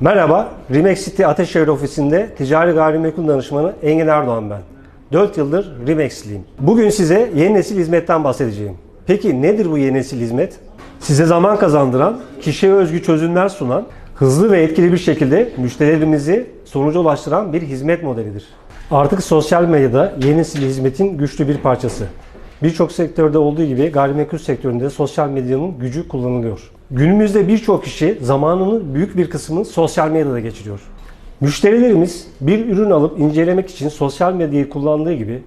Merhaba, Remax City Ateşehir Ofisi'nde ticari gayrimenkul danışmanı Engin Erdoğan ben. 4 yıldır Remax'liyim. Bugün size yeni nesil hizmetten bahsedeceğim. Peki nedir bu yeni nesil hizmet? Size zaman kazandıran, kişiye özgü çözümler sunan, hızlı ve etkili bir şekilde müşterilerimizi sonuca ulaştıran bir hizmet modelidir. Artık sosyal medyada yeni nesil hizmetin güçlü bir parçası. Birçok sektörde olduğu gibi gayrimenkul sektöründe sosyal medyanın gücü kullanılıyor. Günümüzde birçok kişi zamanının büyük bir kısmını sosyal medyada geçiriyor. Müşterilerimiz bir ürün alıp incelemek için sosyal medyayı kullandığı gibi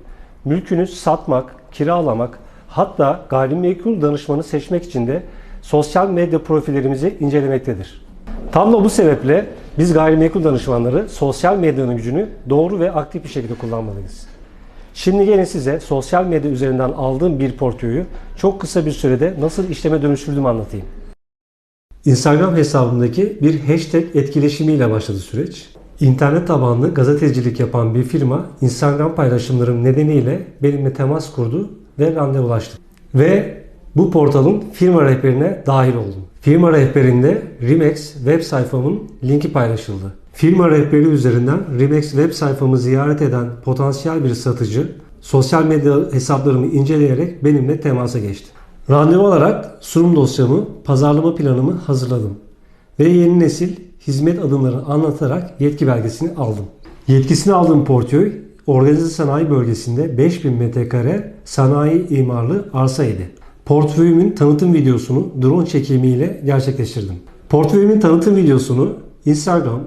mülkünü satmak, kiralamak, hatta gayrimenkul danışmanı seçmek için de sosyal medya profillerimizi incelemektedir. Tam da bu sebeple biz gayrimenkul danışmanları sosyal medyanın gücünü doğru ve aktif bir şekilde kullanmalıyız. Şimdi gelin size sosyal medya üzerinden aldığım bir portföyü çok kısa bir sürede nasıl işleme dönüştürdüğümü anlatayım. Instagram hesabımdaki bir hashtag etkileşimiyle başladı süreç. İnternet tabanlı gazetecilik yapan bir firma Instagram paylaşımlarım nedeniyle benimle temas kurdu ve randevulaştı. Ve bu portalın firma rehberine dahil oldum. Firma rehberinde Remax web sayfamın linki paylaşıldı. Firma rehberi üzerinden Remax web sayfamı ziyaret eden potansiyel bir satıcı sosyal medya hesaplarımı inceleyerek benimle temasa geçti. Randevu olarak sunum dosyamı, pazarlama planımı hazırladım. Ve yeni nesil hizmet adımlarını anlatarak yetki belgesini aldım. Yetkisini aldığım portföy organize sanayi bölgesinde 5000 metrekare sanayi imarlı arsa idi. Portföyümün tanıtım videosunu drone çekimiyle gerçekleştirdim. Portföyümün tanıtım videosunu Instagram,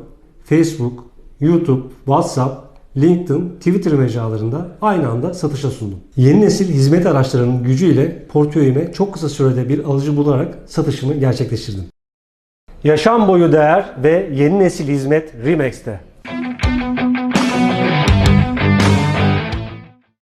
Facebook, YouTube, WhatsApp, LinkedIn, Twitter mecralarında aynı anda satışa sundum. Yeni nesil hizmet araçlarının gücüyle portföyüme çok kısa sürede bir alıcı bularak satışımı gerçekleştirdim. Yaşam boyu değer ve yeni nesil hizmet Remax'te.